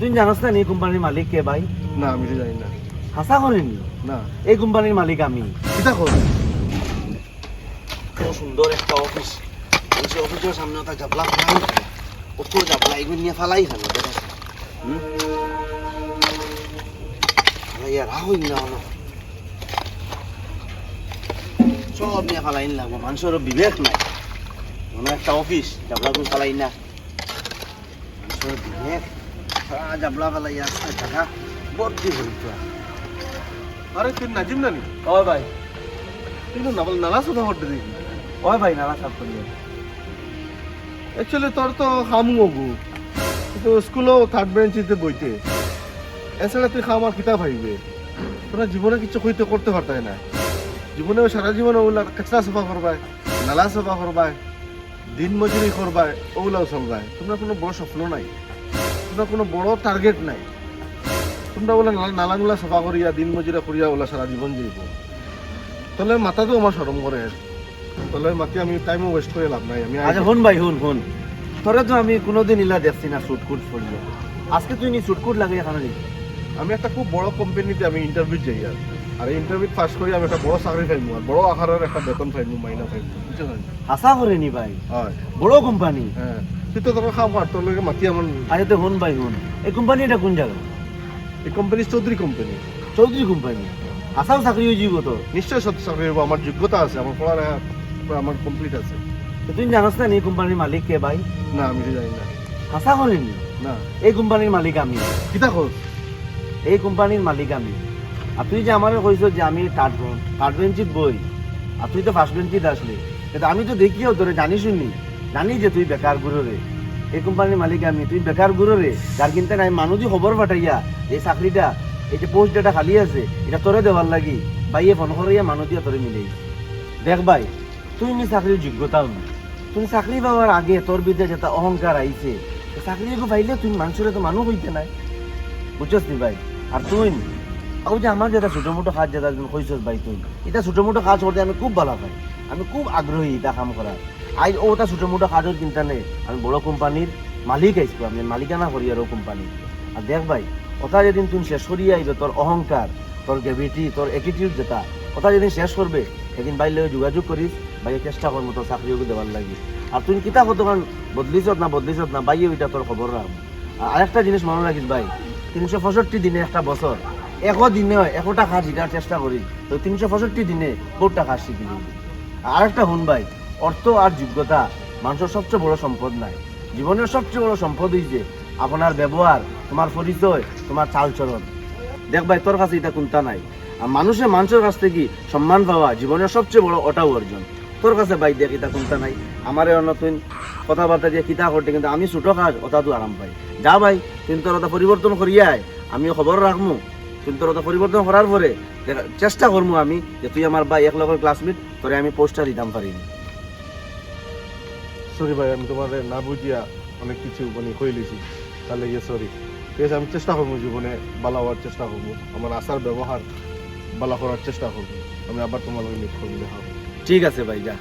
তুই জানাস না এই কোম্পানির মালিক কে ভাই? না আমি তো জানি না। হাসা করেনি না? এই কোম্পানির মালিক আমি। কিতা কর। সুন্দর একটা অফিস। বলছি অফিসের সামনে ওটা জাবলা ফালাই কত জাবলা এগুলো নিয়ে ফালাই দেখা। হুম? ফালাই আর রাহুই না হলো। সব নিয়ে ফালাই লাগবো। মানুষের বিবেক নাই। মনে একটা অফিস জাবলা ফালাই না। মানুষের বিবেক সারা জাবলা টাকা ভর্তি করি আরে তুই নাজিম নানি? ওই ভাই। তুই তো নাবল নালা সোনা হটে দেখি ওই ভাই নালা সাফ করিয়ে অ্যাকচুয়ালি তোর তো হামু গু তো স্কুলও থার্ড বেঞ্চিতে বইতে। এছাড়া তুই খাম আর কিতাব ভাইবে তোরা জীবনে কিছু হইতে করতে পারতাই না। জীবনে সারা জীবনে ওগুলা কাচরা সাফা করবাই নালা সাফা করবাই দিন মজুরি করবাই ওগুলাও চলবাই। তোমরা কোনো বড় স্বপ্ন নাই। তোমরা কোনো বড় টার্গেট নাই। তোমরা বলে নালাগুলা সাফা করিয়া দিন মজুরা করিয়া ওলা সারা জীবন যাইব তাহলে মাথাতেও আমার সরম করে তাহলে মাতি আমি টাইমও ওয়েস্ট করে লাভ নাই। আমি আচ্ছা হুন ভাই হুন হুন তোরা তো আমি কোনোদিন ইলা দেখছি না সুটকুট পড়লে আজকে তুই নি সুটকুট লাগে এখানে আমি একটা খুব বড় কোম্পানিতে আমি ইন্টারভিউ যাই আর আর ইন্টারভিউ পাস করে আমি একটা বড় চাকরি পাইমু আর বড় আকারের একটা বেতন পাইমু মাইনা পাইমু হাসা করে নি ভাই? হয়। বড় কোম্পানি হ্যাঁ। তুই তো তোর খাম তোর লগে মাতি আমার তো হুন ভাই হুন। এই কোম্পানি এটা কোন জায়গা? এই company Chowdhury company Chowdhury company Assam চাকরি হয়ে যাব তো? নিশ্চয় চাকরি আমার যোগ্যতা আছে আমার পড়ালেখা পুরো আমার কমপ্লিট আছে। তো তুই জানাস না এই কোম্পানির মালিক কে ভাই? না আমি তো জানি না। হাসা না। এই কোম্পানির মালিক আমি। কিতা এই কোম্পানির মালিক আমি। আর তুই যে আমার কইছ যে আমি থার্ড থার্ড বেঞ্চিত বই আর তুই তো ফার্স্ট বেঞ্চিত আসলি। কিন্তু আমি তো দেখিও তোরে জানি শুনি। জানি যে তুই বেকার গুরু রে এই কোম্পানির মালিক আমি, তুই বেকার গুরু রে যার কিনতে নাই মানুষই খবর পাঠাইয়া। এই চাকরিটা এই যে পোস্ট যেটা খালি আছে, এটা তোরে দেওয়ার লাগি। বাইয়ে ফোন করিয়া মানুষ দিয়া তোরে মিলেই দেখ ভাই তুই নি চাকরির যোগ্যতাও না তুমি চাকরি পাওয়ার আগে তোর ভিতরে যেটা অহংকার আইছে চাকরি পাইলে তুই মানুষের তো মানুষ হইতে নাই। বুঝছস নি ভাই আর তুই ও যে আমার যেটা ছোট মোটো কাজ যেটা তুমি কইছস ভাই তুই। এটা ছোট মোটো কাজ করতে আমি খুব ভালো পাই। আমি খুব আগ্রহী এটা কাম করার আই ওটা ছোট মোটো কাজের চিন্তা নেই। আমি বড় কোম্পানির মালিক আইসবো আমি মালিকানা করি আর কোম্পানি। আর দেখ ভাই ওটা যেদিন তুমি শেষ করিয়ে আইবে, তোর অহংকার, তোর গ্রেভিটি তোর অ্যাটিটিউড যেটা ওটা যেদিন শেষ করবে, সেদিন বাইরে যোগাযোগ করিস ভাই চেষ্টা করব তোর চাকরিও দেওয়ার লাগি। আর তুই কিতা কতক্ষণ বদলিছত না বদলিছত না বাইয়ে ওইটা তোর খবর রাখব আর একটা জিনিস মনে রাখিস ভাই, তিনশো পঁয়ষট্টি দিনে একটা বছর এশ দিনে একটা কাজ শিকার চেষ্টা করি, তো তিনশো পঁয়ষট্টি দিনে বহুটা কাজ শিখি আর একটা শুন ভাই অর্থ আর যোগ্যতা মানুষের সবচেয়ে বড় সম্পদ নাই। জীবনের সবচেয়ে বড় সম্পদ হইছে আপনার ব্যবহার, তোমার পরিচয়, তোমার চালচরণ দেখ ভাই, তোর কাছে এটা কোনটা নাই? আর মানুষের মানুষের কাছ থেকে সম্মান পাওয়া জীবনের সবচেয়ে বড় ওটাও অর্জন। তোর কাছে ভাই, দেখ এটা কোনটা নাই? আমার নতুন কথাবার্তা দিয়ে কিতা করতে, কিন্তু আমি ছোটো কাজ, ওটা তো আরাম পাই। যা ভাই কিন্তু তোর ওটা পরিবর্তন করিয়াই আমি খবর রাখমু। কিন্তু তোর ওটা পরিবর্তন করার পরে চেষ্টা করব আমি যে তুই আমার ভাই, এক লগের ক্লাসমেট তোরে আমি পোস্টার দিতাম পারিনি। সরি ভাই, আমি তোমার না বুঝিয়া অনেক কিছু মানে কইলেছি তাহলে ইয়ে সরি ঠিক আছে, আমি চেষ্টা করব জীবনে বালা হওয়ার চেষ্টা করব। আমার আসার ব্যবহার বালা করার চেষ্টা করব। আমি আবার তোমার মিট করব ঠিক আছে ভাই, যা।